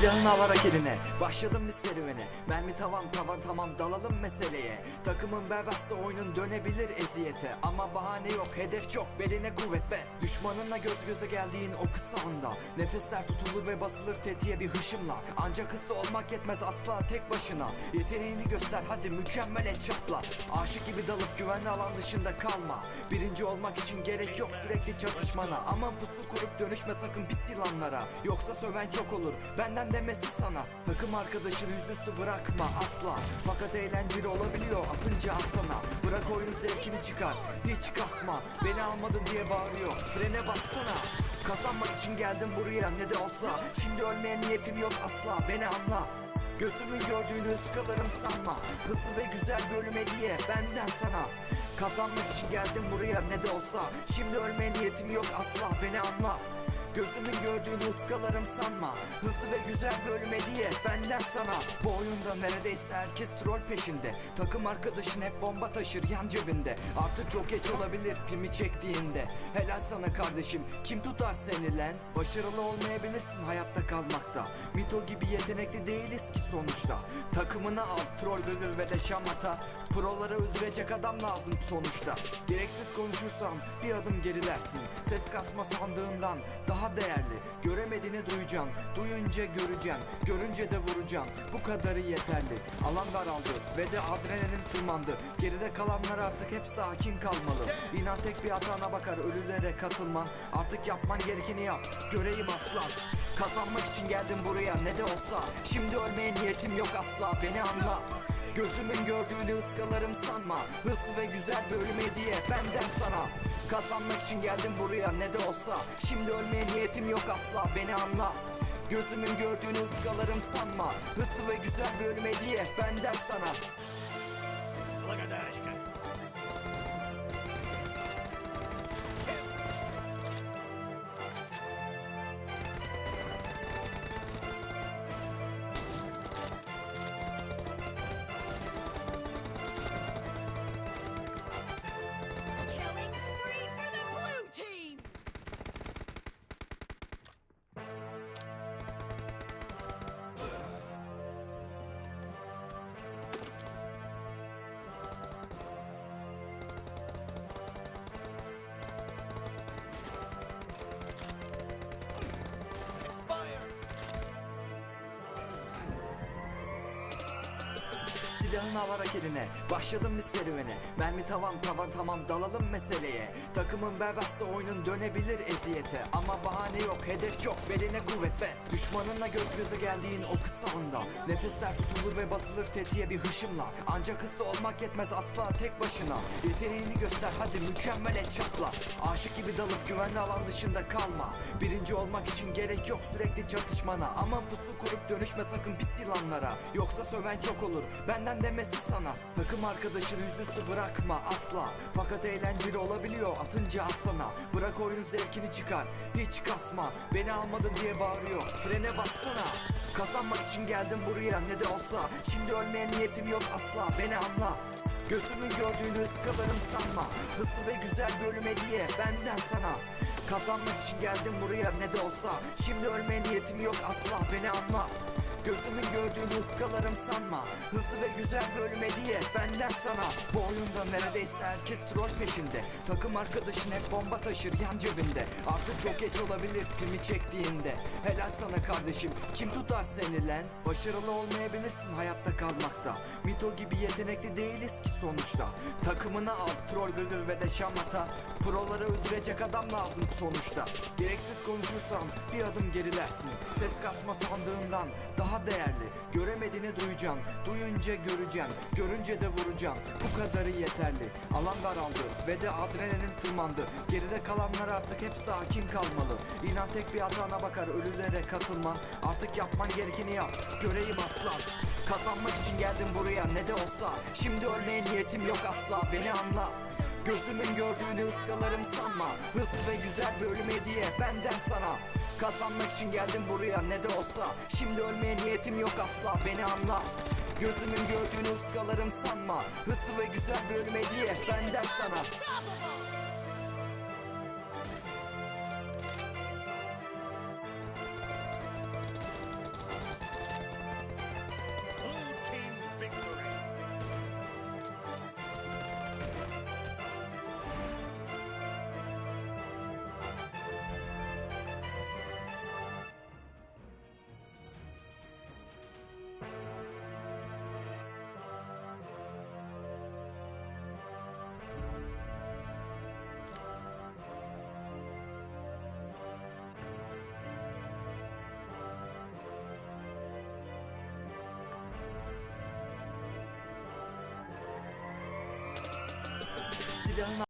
Silahını alarak eline. Başladım bir serüvene. Mermi tavan tavan tamam dalalım meseleye. Takımın berbatsa oyunun dönebilir eziyete. Ama bahane yok hedef çok beline kuvvet be. Düşmanınla göz göze geldiğin o kısa anda. Nefesler tutulur ve basılır tetiğe bir hışımla. Ancak hızlı olmak yetmez asla tek başına. Yeteneğini göster hadi mükemmel et çapla Aşık gibi dalıp güvenli alan dışında kalma. Birinci olmak için gerek yok sürekli çatışmana. Ama pusu kurup dönüşme sakın pis yılanlara. Yoksa söven çok olur. Benden demesi sana. Takım arkadaşını yüzüstü bırakma asla. Fakat eğlenceli olabiliyor atınca az sana Bırak oyunun zevkini çıkar hiç kasma. Beni almadın diye bağırıyor frene bassana. Kazanmak için geldim buraya ne de olsa. Şimdi ölmeye niyetim yok asla. Beni anla. Gözümün gördüğünü ıskalarım sanma. Hızlı ve güzel bölüme diye benden sana. Kazanmak için geldim buraya ne de olsa. Şimdi ölmeye niyetim yok asla. Beni anla Gözümün gördüğünü ıskalarım sanma. Hızlı ve güzel bölüme diye benden sana. Bu oyunda neredeyse herkes troll peşinde. Takım arkadaşın hep bomba taşır yan cebinde. Artık çok geç olabilir pimi çektiğinde. Helal sana kardeşim kim tutar seni lan? Başarılı olmayabilirsin hayatta kalmakta. Mito gibi yetenekli değiliz ki sonuçta. Takımını al troll gıgır ve de şamata. Proları öldürecek adam lazım sonuçta. Gereksiz konuşursan bir adım gerilersin. Ses kasma sandığından daha değerli. Göremediğini duyacaksın Duyunca göreceksin Görünce de vuracaksın Bu kadarı yeterli. Alan daraldı ve de adrenalin tırmandı. Geride kalanlar artık hep sakin kalmalı. İnan tek bir hatana bakar ölülere katılman. Artık yapman gerekeni yap. Göreyim aslan. Kazanmak için geldim buraya. Ne de olsa. Şimdi ölmeye niyetim yok asla. Beni anla Gözümün gördüğünü ıskalarım sanma. Hızlı ve güzel bir ölüm hediye benden sana. Kazanmak için geldim buraya ne de olsa. Şimdi ölmeye niyetim yok asla beni anla. Gözümün gördüğünü ıskalarım sanma. Hızlı ve güzel bir ölüm hediye benden sana. Look at Silahını alarak eline Başladım bir serüvene. Mermi tavan tavan tamam dalalım meseleye. Takımın berbatsa oyunun dönebilir eziyete. Ama bahane yok hedef çok beline kuvvet be. Düşmanınla göz göze geldiğin o kısa anda. Nefesler tutulur ve basılır tetiğe bir hışımla. Ancak hızlı olmak yetmez asla tek başına. Yeteneğini göster hadi mükemmel et çapla Aşık gibi dalıp güvenli alan dışında kalma. Birinci olmak için gerek yok sürekli çatışmana. Ama pusu kurup dönüşme sakın pis yılanlara. Yoksa söven çok olur. Benden demesi sana. Takım arkadaşını yüzüstü bırakma asla. Fakat eğlenceli olabiliyor atınca az sana. Bırak oyunun zevkini çıkar hiç kasma. Beni almadın diye bağırıyor frene bassana. Kazanmak için geldim buraya ne de olsa. Şimdi ölmeye niyetim yok asla. Beni anla. Gözümün gördüğünü ıskalarım sanma. Hızlı ve güzel bölüme diye benden sana. Kazanmak için geldim buraya ne de olsa. Şimdi ölmeye niyetim yok asla. Beni anla Gözümün gördüğünü ıskalarım sanma. Hızlı ve güzel bölüme diye benden sana. Bu oyunda neredeyse herkes troll peşinde. Takım arkadaşın hep bomba taşır yan cebinde. Artık çok geç olabilir pimi çektiğinde. Helal sana kardeşim. Kim tutar seni lan? Başarılı olmayabilirsin hayatta kalmakta. Mito gibi yetenekli değiliz ki sonuçta. Takımını al troll gıgır ve de şamata Proları öldürecek adam lazım sonuçta. Gereksiz konuşursan bir adım gerilersin. Ses kasma sandığından daha değerli. Göremediğini duyacaksın Duyunca göreceksin Görünce de vuracaksın Bu kadarı yeterli. Alan daraldı ve de adrenalin tırmandı. Geride kalanlar artık hep sakin kalmalı. İnan tek bir hatana bakar ölülere katılman Artık yapman gerekeni yap. Göreyim aslan Kazanmak için geldim buraya ne de olsa. Şimdi ölmeye niyetim yok asla. Beni anla. Gözümün gördüğünü ıskalarım sanma. Hızlı ve güzel bölüme diye benden sana Kazanmak için geldim buraya ne de olsa. Şimdi ölmeye niyetim yok asla beni anla. Gözümün gördüğünü ıskalarım sanma. Hızlı ve güzel bölüme diye benden sana Unstoppable! Silahın